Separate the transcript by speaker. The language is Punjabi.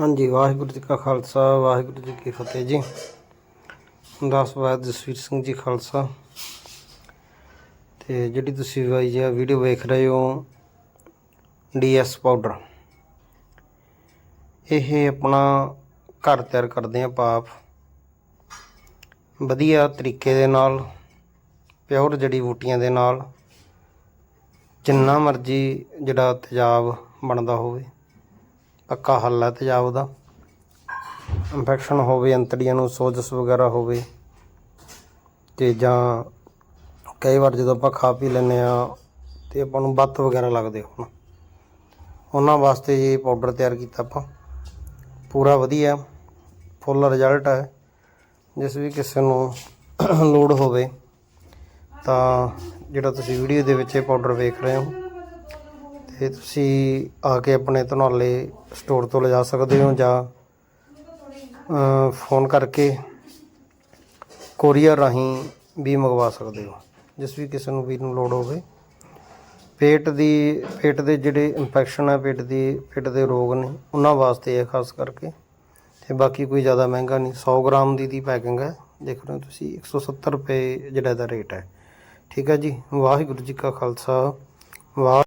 Speaker 1: ਹਾਂਜੀ, ਵਾਹਿਗੁਰੂ ਜੀ ਕਾ ਖਾਲਸਾ, ਵਾਹਿਗੁਰੂ ਜੀ ਕੀ ਫਤਿਹ ਜੀ। ਦਾਸ ਬਾਦ ਜਸਵੀਰ ਸਿੰਘ ਜੀ ਖਾਲਸਾ। ਤੇ ਜਿਹੜੀ ਤੁਸੀਂ ਬਾਈ ਜੀ ਵੀਡੀਓ ਵੇਖ ਰਹੇ ਹੋ ਡੀਐਸ ਪਾਊਡਰ। ਇਹ ਆਪਣਾ ਘਰ ਤਿਆਰ ਕਰਦੇ ਆ ਪਾਪ। ਵਧੀਆ ਤਰੀਕੇ ਦੇ ਨਾਲ, ਪਿਓਰ ਜੜੀ ਬੂਟੀਆਂ ਦੇ ਨਾਲ, ਜਿੰਨਾ ਮਰਜ਼ੀ ਜਿਹੜਾ ਤੇਜ਼ਾਬ ਬਣਦਾ ਹੋਵੇ। ਪੱਕਾ ਹੱਲ ਹੈ ਤੇਜ਼ਾਬ ਦਾ। ਇਨਫੈਕਸ਼ਨ ਹੋਵੇ, ਅੰਤੜੀਆਂ ਨੂੰ ਸੋਜਸ ਵਗੈਰਾ ਹੋਵੇ, ਤੇ ਜਾਂ ਕਈ ਵਾਰ ਜਦੋਂ ਆਪਾਂ ਖਾ ਪੀ ਲੈਂਦੇ ਆ ਤੇ ਆਪਾਂ ਨੂੰ ਬੱਤ ਵਗੈਰਾ ਲੱਗਦੇ ਹੋਣ। ਉਹਨਾਂ ਵਾਸਤੇ ਇਹ ਪਾਊਡਰ ਤਿਆਰ ਕੀਤਾ ਆਪਾਂ। ਪੂਰਾ ਵਧੀਆ ਫੁੱਲ ਰਿਜ਼ਲਟ ਹੈ। ਜਿਸ ਵੀ ਕਿਸੇ ਨੂੰ ਲੋੜ ਹੋਵੇ, ਤਾਂ ਜਿਹੜਾ ਤੁਸੀਂ ਵੀਡੀਓ ਦੇ ਵਿੱਚ ਇਹ ਪਾਊਡਰ ਵੇਖ ਰਹੇ ਹੋ ਤੇ ਤੁਸੀਂ ਆ ਕੇ ਆਪਣੇ ਧਨੌਲੇ ਸਟੋਰ ਤੋਂ ਲਿਜਾ ਸਕਦੇ ਹੋ ਜਾਂ ਫੋਨ ਕਰਕੇ ਕੋਰੀਅਰ ਰਾਹੀਂ ਵੀ ਮੰਗਵਾ ਸਕਦੇ ਹੋ, ਜਿਸ ਵੀ ਕਿਸੇ ਨੂੰ ਵੀ ਨੂੰ ਲੋੜ ਹੋਵੇ। ਪੇਟ ਦੀ, ਪੇਟ ਦੇ ਜਿਹੜੇ ਇਨਫੈਕਸ਼ਨ ਹੈ ਪੇਟ ਦੀ, ਪੇਟ ਦੇ ਰੋਗ ਨੇ, ਉਹਨਾਂ ਵਾਸਤੇ ਹੈ ਖਾਸ ਕਰਕੇ। ਤੇ ਬਾਕੀ ਕੋਈ ਜ਼ਿਆਦਾ ਮਹਿੰਗਾ ਨਹੀਂ 100 ਗ੍ਰਾਮ ਦੀ ਦੀ ਪੈਕਿੰਗ ਹੈ। ਦੇਖ ਰਹੇ ਹੋ ਤੁਸੀਂ 170 ਰੁਪਏ ਜਿਹੜਾ ਇਹਦਾ ਰੇਟ ਹੈ। ਠੀਕ ਹੈ ਜੀ, ਵਾਹਿਗੁਰੂ ਜੀ ਕਾ ਖਾਲਸਾ, ਵਾਹ